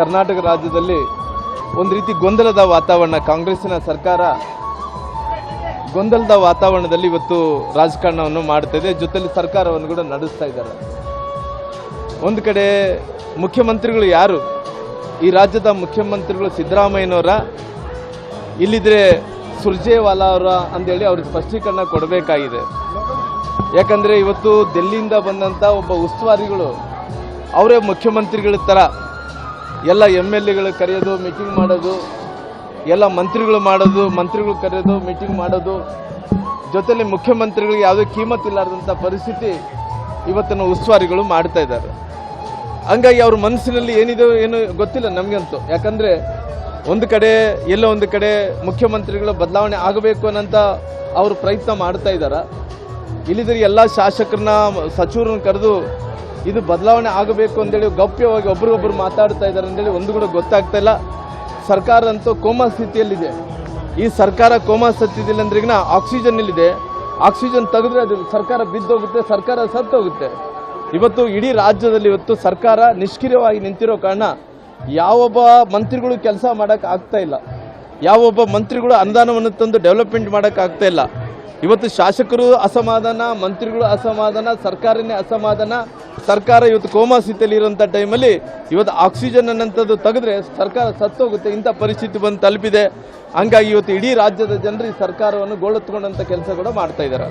ಕರ್ನಾಟಕ ರಾಜ್ಯದಲ್ಲಿ ಒಂದು ರೀತಿ ಗೊಂದಲದ ವಾತಾವರಣ ಕಾಂಗ್ರೆಸ್ಸಿನ ಸರ್ಕಾರ ಗೊಂದಲದ ವಾತಾವರಣದಲ್ಲಿ ಇವತ್ತು ರಾಜಕಾರಣವನ್ನು ಮಾಡ್ತಿದೆ ಜೊತೆಲಿ ಸರ್ಕಾರವನ್ನು ಕೂಡ ನಡೆಸ್ತಾ ಇದ್ದಾರೆ. ಒಂದು ಕಡೆ ಮುಖ್ಯಮಂತ್ರಿಗಳು ಯಾರು? ಈ ರಾಜ್ಯದ ಮುಖ್ಯಮಂತ್ರಿಗಳು ಸಿದ್ದರಾಮಯ್ಯನವರ, ಇಲ್ಲಿದ್ರೆ ಸುರ್ಜೇವಾಲಾ ಅವರ ಅಂತೇಳಿ ಅವ್ರಿಗೆ ಸ್ಪಷ್ಟೀಕರಣ ಕೊಡಬೇಕಾಗಿದೆ. ಯಾಕಂದರೆ ಇವತ್ತು ದೆಲ್ಲಿಯಿಂದ ಬಂದಂಥ ಒಬ್ಬ ಉಸ್ತುವಾರಿಗಳು ಅವರೇ ಮುಖ್ಯಮಂತ್ರಿಗಳ ಥರ ಎಲ್ಲ ಎಂ ಎಲ್ ಎಗಳು ಕರೆಯೋದು ಮೀಟಿಂಗ್ ಮಾಡೋದು, ಎಲ್ಲ ಮಂತ್ರಿಗಳು ಮಾಡೋದು, ಮಂತ್ರಿಗಳು ಕರೆಯೋದು ಮೀಟಿಂಗ್ ಮಾಡೋದು. ಜೊತೆಯಲ್ಲಿ ಮುಖ್ಯಮಂತ್ರಿಗಳಿಗೆ ಯಾವುದೇ ಕೀಮತ್ತಿಲ್ಲಾರ್ದಂಥ ಪರಿಸ್ಥಿತಿ ಇವತ್ತಿನ ಉಸ್ತುವಾರಿಗಳು ಮಾಡ್ತಾ ಇದ್ದಾರೆ. ಹಂಗಾಗಿ ಅವ್ರ ಮನಸ್ಸಿನಲ್ಲಿ ಏನಿದೆ ಏನು ಗೊತ್ತಿಲ್ಲ ನಮಗಂತೂ. ಯಾಕಂದರೆ ಒಂದು ಕಡೆ, ಎಲ್ಲೋ ಒಂದು ಕಡೆ ಮುಖ್ಯಮಂತ್ರಿಗಳು ಬದಲಾವಣೆ ಆಗಬೇಕು ಅನ್ನೋಂಥ ಅವರು ಪ್ರಯತ್ನ ಮಾಡ್ತಾ ಇದ್ದಾರೆ. ಇಲ್ಲಿದ್ರೆ ಎಲ್ಲ ಶಾಸಕರನ್ನ, ಸಚಿವರನ್ನ ಕರೆದು ಇದು ಬದಲಾವಣೆ ಆಗಬೇಕು ಅಂತೇಳಿ ಗೌಪ್ಯವಾಗಿ ಒಬ್ರಿಗೊಬ್ರು ಮಾತಾಡ್ತಾ ಇದ್ದಾರೆ ಅಂತೇಳಿ ಒಂದು ಕೂಡ ಗೊತ್ತಾಗ್ತಾ ಇಲ್ಲ. ಸರ್ಕಾರ ಅಂತೂ ಕೋಮಾ ಸ್ಥಿತಿಯಲ್ಲಿದೆ. ಈ ಸರ್ಕಾರ ಕೋಮಾ ಸ್ಥಿತಿಯಲ್ಲಿ ಅಂದ್ರೆ ಈಗ ಆಕ್ಸಿಜನ್ ಇಲ್ಲಿದೆ ಆಕ್ಸಿಜನ್ ತೆಗೆದ್ರೆ ಅದು ಸರ್ಕಾರ ಬಿದ್ದೋಗುತ್ತೆ, ಸರ್ಕಾರ ಸತ್ತೋಗುತ್ತೆ. ಇವತ್ತು ಇಡೀ ರಾಜ್ಯದಲ್ಲಿ ಇವತ್ತು ಸರ್ಕಾರ ನಿಷ್ಕ್ರಿಯವಾಗಿ ನಿಂತಿರೋ ಕಾರಣ ಯಾವೊಬ್ಬ ಮಂತ್ರಿಗಳು ಕೆಲಸ ಮಾಡಕ್ ಆಗ್ತಾ ಇಲ್ಲ. ಯಾವೊಬ್ಬ ಮಂತ್ರಿಗಳು ಅನುದಾನವನ್ನು ತಂದು ಡೆವಲಪ್ಮೆಂಟ್ ಮಾಡೋಕ್ಕಾಗ್ತಾ ಇಲ್ಲ. ಇವತ್ತು ಶಾಸಕರು ಅಸಮಾಧಾನ, ಮಂತ್ರಿಗಳು ಅಸಮಾಧಾನ, ಸರ್ಕಾರನೇ ಅಸಮಾಧಾನ, ಸರ್ಕಾರ ಇವತ್ತು ಕೋಮಾ ಸ್ಥಿತಿಯಲ್ಲಿ ಇರುವಂಥ ಟೈಮಲ್ಲಿ ಇವತ್ತು ಆಕ್ಸಿಜನ್ ಅನ್ನಂಥದ್ದು ತೆಗೆದ್ರೆ ಸರ್ಕಾರ ಸತ್ತೋಗುತ್ತೆ, ಇಂಥ ಪರಿಸ್ಥಿತಿ ಬಂದು ತಲುಪಿದೆ. ಹಂಗಾಗಿ ಇವತ್ತು ಇಡೀ ರಾಜ್ಯದ ಜನರು ಈ ಸರ್ಕಾರವನ್ನು ಗೋಳೆತ್ಕೊಂಡಂಥ ಕೆಲಸ ಕೂಡ ಮಾಡ್ತಾ ಇದ್ದಾರೆ.